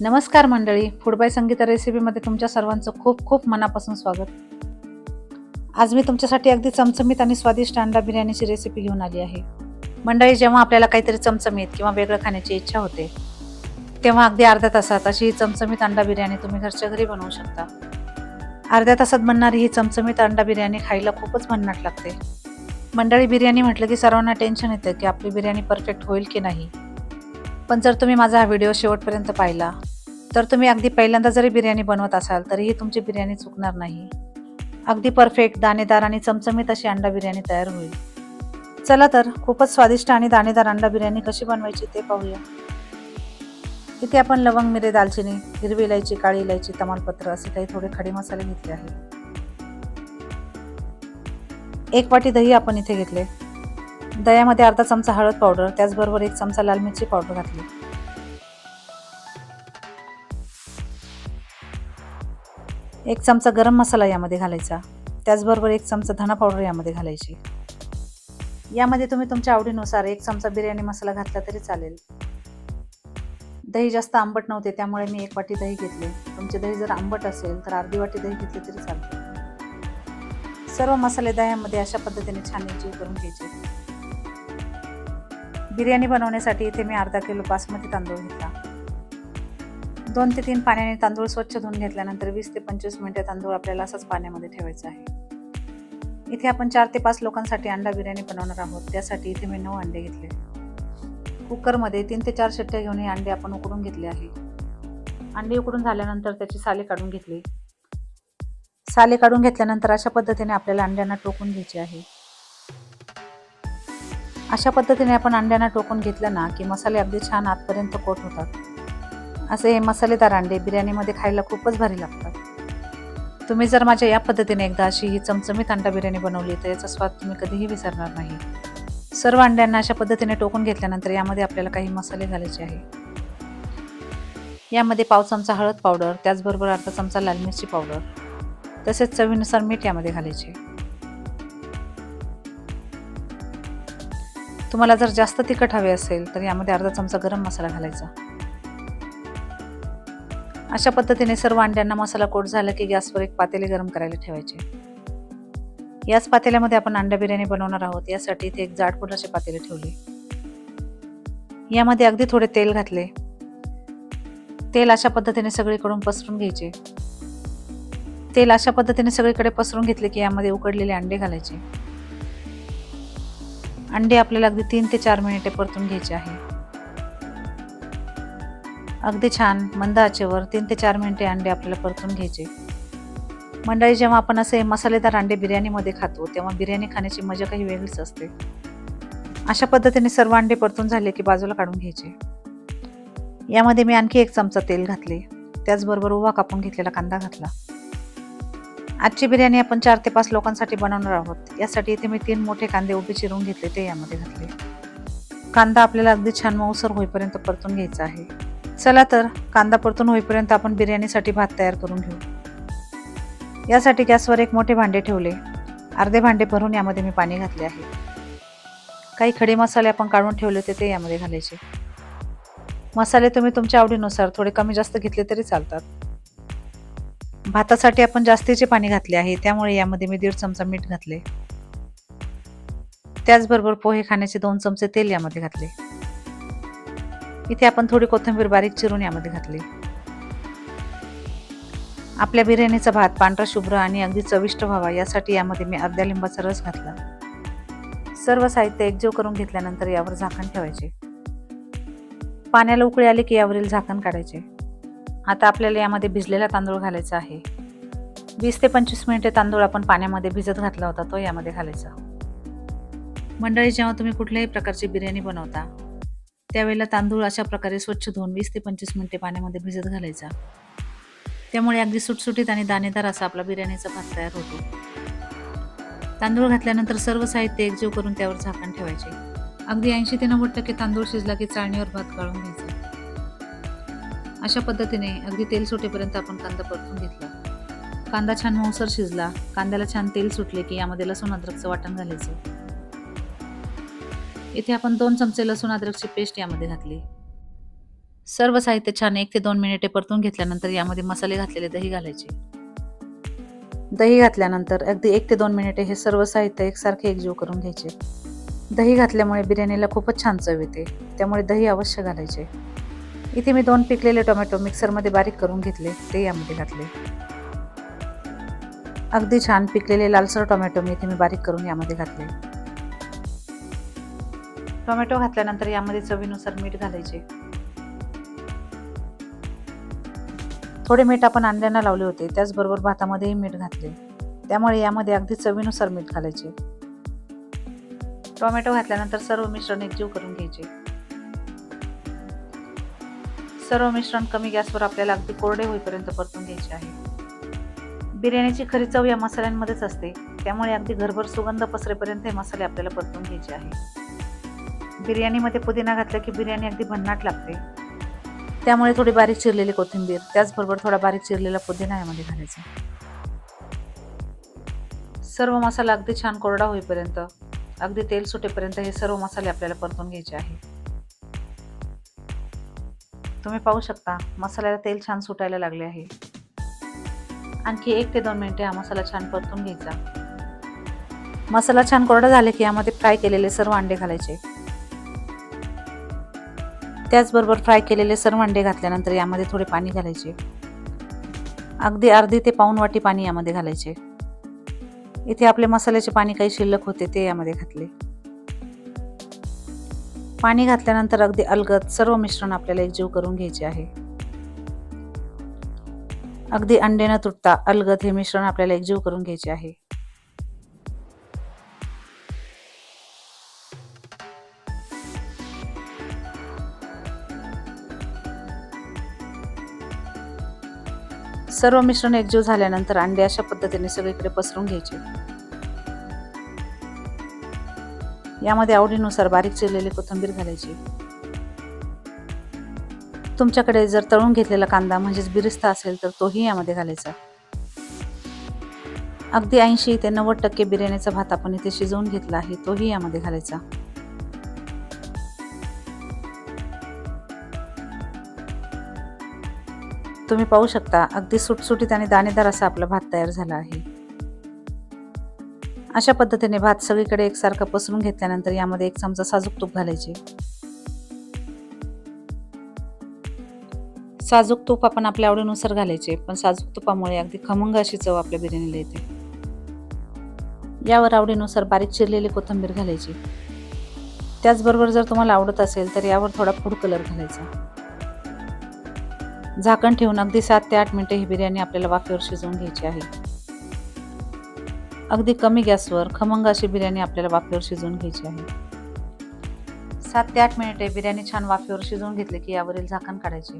नमस्कार मंडळी फुडबाय संगीत संगीता रेसिपीमध्ये तुमच्या सर्वांचं खूप खूप मनापासून स्वागत. आज मी तुमच्यासाठी अगदी चमचमीत आणि स्वादिष्ट अंडा बिर्याणीची रेसिपी घेऊन आली आहे. मंडळी जेव्हा आपल्याला काहीतरी चमचमीत किंवा वेगळं खाण्याची इच्छा होते तेव्हा अगदी अर्ध्या तासात अशी ही चमचमीत अंडा बिर्याणी तुम्ही घरच्या घरी बनवू शकता. अर्ध्या तासात बनणारी ही चमचमीत अंडा बिर्याणी खायला खूपच भन्नाट लागते. मंडळी बिर्याणी म्हटलं की सर्वांना टेन्शन येतं की आपली बिर्याणी परफेक्ट होईल की नाही. पण जर तुम्ही माझा हा व्हिडिओ शेवटपर्यंत पाहिला तर तुम्ही अगदी पहिल्यांदा जरी बिर्याणी बनवत असाल तरीही तुमची बिर्याणी चुकणार नाही. अगदी परफेक्ट दाणेदार आणि चमचमीत अशी अंडा बिर्याणी तयार होईल. चला तर खूपच स्वादिष्ट आणि दाणेदार अंडा बिर्याणी कशी बनवायची ते पाहूया. इथे आपण लवंग मिरे दालचिनी हिरवी इलायची काळी इलायची तमालपत्र असे काही थोडे खडे मसाले घेतले आहेत. एक वाटी दही आपण इथे घेतले. दह्यामध्ये अर्धा चमचा हळद पावडर त्याचबरोबर एक चमचा लाल मिरची पावडर घातली. एक चमचा गरम मसाला यामध्ये घालायचा. त्याचबरोबर एक चमचा धना पावडर यामध्ये घालायची. यामध्ये तुम्ही तुमच्या आवडीनुसार एक चमचा बिर्याणी मसाला घातला तरी चालेल. दही जास्त आंबट नव्हते त्यामुळे मी एक वाटी दही घेतले. तुमचे दही जर आंबट असेल तर अर्धी वाटी दही घेतली तरी चालते. सर्व मसाले दह्यामध्ये अशा पद्धतीने छान एकजीव करून घ्यायचे. बिर्याणी बनवण्यासाठी इथे मी अर्धा किलो बासमती तांदूळ घेतला. दोन ते तीन पाण्याने तांदूळ स्वच्छ धुवून घेतल्यानंतर वीस ते पंचवीस मिनिटे तांदूळ आपल्याला असंच पाण्यामध्ये ठेवायचं आहे. इथे आपण चार ते पाच लोकांसाठी अंडा बिर्याणी बनवणार आहोत. त्यासाठी इथे मी नऊ अंडे घेतले. कुकरमध्ये तीन ते चार शिट्ट्या घेऊन हे अंडे आपण उकडून घेतले आहे. अंडे उकडून झाल्यानंतर त्याची साले काढून घेतली. साले काढून घेतल्यानंतर अशा पद्धतीने आपल्याला अंड्यांना टोकून घ्यायचे आहे. अशा पद्धतीने आपण अंड्यांना टोकून घेतलं ना की मसाले अगदी छान आतपर्यंत कोट होतात. असे हे मसालेदार अंडे बिर्याणीमध्ये खायला खूपच भारी लागतात. तुम्ही जर माझ्या या पद्धतीने एकदा अशी ही चमचमीत अंडा बिर्याणी बनवली तर याचा स्वाद तुम्ही कधीही विसरणार नाही. सर्व अंड्यांना अशा पद्धतीने टोकून घेतल्यानंतर यामध्ये आपल्याला काही मसाले घालायचे आहे यामध्ये पाव चमचा हळद पावडर त्याचबरोबर अर्धा चमचा लाल मिरची पावडर तसेच चवीनुसार मीठ यामध्ये घालायचे. तुम्हाला जर जास्त तिखट हवे असेल तर यामध्ये अर्धा चमचा गरम मसाला घालायचा. अशा पद्धतीने सर्व अंड्यांना मसाला कोट झाला की गॅसवर एक पातेले गरम करायला ठेवायचे. याच पातेल्यामध्ये आपण अंडा बिर्याणी बनवणार आहोत यासाठी इथे एक जाड फुलाचे पातेले ठेवले. यामध्ये अगदी थोडे तेल घातले. तेल अशा पद्धतीने सगळीकडून पसरून घ्यायचे. तेल अशा पद्धतीने सगळीकडे पसरून घेतले की यामध्ये उकडलेले अंडे घालायचे. अंडे आपल्याला अगदी तीन ते चार मिनिटे परतून घ्यायचे आहे. अगदी छान मंद आचेवर तीन ते चार मिनिटे अंडे आपल्याला परतून घ्यायचे. मंडळी जेव्हा आपण असे मसालेदार अंडे बिर्याणीमध्ये खातो तेव्हा बिर्याणी खाण्याची मजा काही वेगळीच असते. अशा पद्धतीने सर्व अंडे परतून झाले की बाजूला काढून घ्यायचे. यामध्ये मी आणखी एक चमचा तेल घातले. त्याचबरोबर उवा कापून घेतलेला कांदा घातला. आजची बिर्याणी आपण चार ते पाच लोकांसाठी बनवणार आहोत. यासाठी इथे मी तीन मोठे कांदे उभे चिरून घेतले ते यामध्ये घातले. कांदा आपल्याला अगदी छान मऊसर होईपर्यंत परतून घ्यायचा आहे. चला तर कांदा परतून होईपर्यंत आपण बिर्याणीसाठी भात तयार करून घेऊ. यासाठी गॅसवर एक मोठे भांडे ठेवले. अर्धे भांडे भरून यामध्ये मी पाणी घातले आहे. काही खडे मसाले आपण काढून ठेवले होते ते यामध्ये घालायचे. मसाले तुम्ही तुमच्या आवडीनुसार थोडे कमी जास्त घेतले तरी चालतात. भातासाठी आपण जास्तीचे पाणी घातले आहे त्यामुळे यामध्ये मी दीड चमचा मीठ घातले. त्याचबरोबर पोहे खाण्याचे दोन चमचे तेल यामध्ये घातले. इथे आपण थोडी कोथिंबीर बारीक चिरून यामध्ये घातली. आपल्या बिर्याणीचा भात पांढरा शुभ्र आणि अगदी चविष्ट व्हावा यासाठी यामध्ये मी अर्ध्या लिंबाचा रस घातला. सर्व साहित्य एकजीव करून घेतल्यानंतर यावर झाकण ठेवायचे. पाण्याला उकळी आली की यावरील झाकण काढायचे. आता आपल्याला यामध्ये भिजलेला तांदूळ घालायचा आहे. वीस ते पंचवीस मिनिटे तांदूळ आपण पाण्यामध्ये भिजत घातला होता तो यामध्ये घालायचा. मंडळी जेव्हा तुम्ही कुठल्याही प्रकारची बिर्याणी बनवता त्यावेळेला तांदूळ अशा प्रकारे स्वच्छ धुवून वीस ते पंचवीस मिनिटे पाण्यामध्ये भिजत घालायचा. त्यामुळे अगदी सुटसुटीत आणि दाणेदार असा आपला बिर्याणीचा भात तयार होतो. तांदूळ घातल्यानंतर सर्व साहित्य एकजीव करून त्यावर झाकण ठेवायचे. अगदी ऐंशी ते नव्वद टक्के तांदूळ शिजला की चाळणीवर भात काढून घ्यायचा. अशा पद्धतीने अगदी तेल सुटेपर्यंत आपण कांदा परतून घेतला. कांदा छान मऊसर शिजला. कांद्याला छान तेल सुटले की यामध्ये लसूण अद्रकचं वाटण घालायचं. इथे आपण दोन चमचे लसूण अद्रकची पेस्ट यामध्ये घातली. सर्व साहित्य छान एक ते दोन मिनिटे परतून घेतल्यानंतर यामध्ये मसाले घातलेले दही घालायचे. दही घातल्यानंतर अगदी एक ते दोन मिनिटे हे सर्व साहित्य एकसारखे एकजीव करून घ्यायचे. दही घातल्यामुळे बिर्याणीला खूपच छान चव येते. त्यामुळे दही अवश्य घालायचे. इथे मी दोन पिकलेले टोमॅटो मिक्सरमध्ये बारीक करून घेतले ते यामध्ये घातले. अगदी छान पिकलेले लालसर टोमॅटो मी इथे मी बारीक करून यामध्ये घातले. टोमॅटो घातल्यानंतर यामध्ये चवीनुसार मीठ घालायचे. थोडे मीठ आपण अंड्यांना लावले होते त्याचबरोबर भातामध्येही मीठ घातले. त्यामुळे यामध्ये अगदी चवीनुसार मीठ घालायचे. टोमॅटो घातल्यानंतर सर्व मिश्रण एकजीव करून घ्यायचे. सर्व मिश्रण कमी गॅसवर आपल्याला अगदी कोरडे होईपर्यंत परतून घ्यायचे आहे. बिर्याणीची खरी चव या मसाल्यांमध्येच असते. त्यामुळे अगदी घरभर सुगंध पसरेपर्यंत हे मसाले आपल्याला परतून घ्यायचे आहे. बिर्याणीमध्ये पुदिना घातला की बिर्याणी अगदी भन्नाट लागते. त्यामुळे थोडी बारीक चिरलेली कोथिंबीर त्याचबरोबर थोडा बारीक चिरलेला पुदिना यामध्ये घालायचा. सर्व मसाला अगदी छान कोरडा होईपर्यंत अगदी तेल सुटेपर्यंत हे सर्व मसाले आपल्याला परतून घ्यायचे आहे. तुम्ही पाहू शकता मसाल्याला तेल छान सुटायला लागले आहे. आणखी एक ते दोन मिनिटे हा मसाला छान परतून घ्यायचा. मसाला छान कोरडा झाले की यामध्ये फ्राय केलेले सर्व अंडे घालायचे. त्याचबरोबर फ्राय केलेले सर्व अंडे घातल्यानंतर यामध्ये थोडे पाणी घालायचे. अगदी अर्धी ते पाऊन वाटी पाणी यामध्ये घालायचे. इथे आपले मसाल्याचे पाणी काही शिल्लक होते ते यामध्ये घातले. पाणी घातल्यानंतर अगदी अलगद सर्व मिश्रण आपल्याला एकजीव करून घ्यायचे आहे. अगदी अंडे न तुटता अलगद हे मिश्रण आपल्याला एकजीव करून घ्यायचे आहे. सर्व मिश्रण एकजीव झाल्यानंतर अंडे अशा पद्धतीने सगळीकडे पसरून घ्यायचे. यामध्ये आवडीनुसार बारीक चिरलेली कोथिंबीर घालायची. तुमच्याकडे जर तळून घेतलेला कांदा म्हणजेच बिरिस्ता असेल तर तोही यामध्ये घालायचा. अगदी ऐंशी ते नव्वद टक्के बिर्याणीचा भात आपण इथे शिजवून घेतला आहे तोही यामध्ये घालायचा. तुम्ही पाहू शकता अगदी सुटसुटीत आणि दाणेदार असा आपला भात तयार झाला आहे. अशा पद्धतीने भात सगळीकडे एकसारखा पसरून घेतल्यानंतर यामध्ये एक चमचा साजूक तूप घालायचे. साजूक तूप आपण आपल्या आवडीनुसार घालायचे पण साजूक तुपामुळे अगदी खमंग अशी चव आपल्या बिर्याणीला येते. यावर आवडीनुसार बारीक चिरलेली कोथिंबीर घालायची. त्याचबरोबर जर तुम्हाला आवडत असेल तर यावर थोडा फूड कलर घालायचा. झाकण ठेवून अगदी सात ते आठ मिनिटं ही बिर्याणी आपल्याला वाफेवर शिजवून घ्यायची आहे. अगदी कमी गॅसवर खमंग अशी बिर्याणी आपल्याला वाफेवर शिजवून घ्यायची आहे. सात ते आठ मिनिटे बिर्याणी छान वाफेवर शिजवून घेतली की यावरील झाकण काढायचे.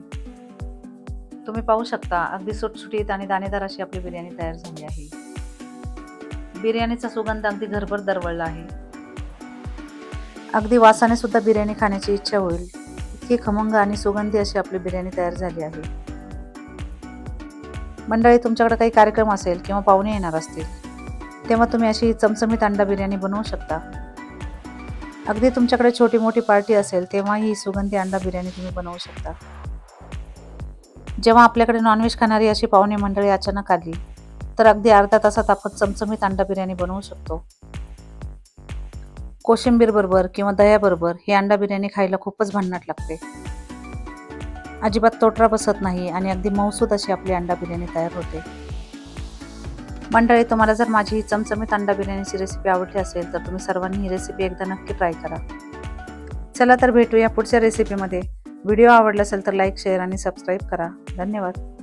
तुम्ही पाहू शकता अगदी सुटसुटीत आणि दाणेदार अशी आपली बिर्याणी तयार झाली आहे. बिर्याणीचा सुगंध अगदी घरभर दरवळला आहे. अगदी वासाने सुद्धा बिर्याणी खाण्याची इच्छा होईल. इतकी खमंग आणि सुगंधी अशी आपली बिर्याणी तयार झाली आहे. मंडळी तुमच्याकडे काही कार्यक्रम असेल किंवा पाहुणे येणार असतील तेव्हा तुम्ही अशी चमचमीत अंडा बिर्याणी बनवू शकता. अगदी तुमच्याकडे छोटी मोठी पार्टी असेल तेव्हा ही सुगंधी अंडा बिर्याणी तुम्ही बनवू शकता. जेव्हा आपल्याकडे नॉनव्हेज खाणारी अशी पाहुणे मंडळी अचानक आली तर अगदी अर्धा तासात आपण चमचमीत अंडा बिर्याणी बनवू शकतो. कोशिंबीर बरोबर किंवा दह्याबरोबर ही अंडा बिर्याणी खायला खूपच भन्नाट लागते. अजिबात तोटरा बसत नाही आणि अगदी मौसूद अशी आपली अंडा बिर्याणी तयार होते. मंडळी तुम्हाला जर माझी ही चमचमीत अंडा बिर्याणीची रेसिपी आवडली असेल तर तुम्ही सर्वांनी ही रेसिपी एकदा नक्की ट्राय करा. चला तर भेटूया पुढच्या रेसिपीमध्ये व्हिडिओ आवडला असेल तर लाईक शेअर आणि सबस्क्राईब करा. धन्यवाद.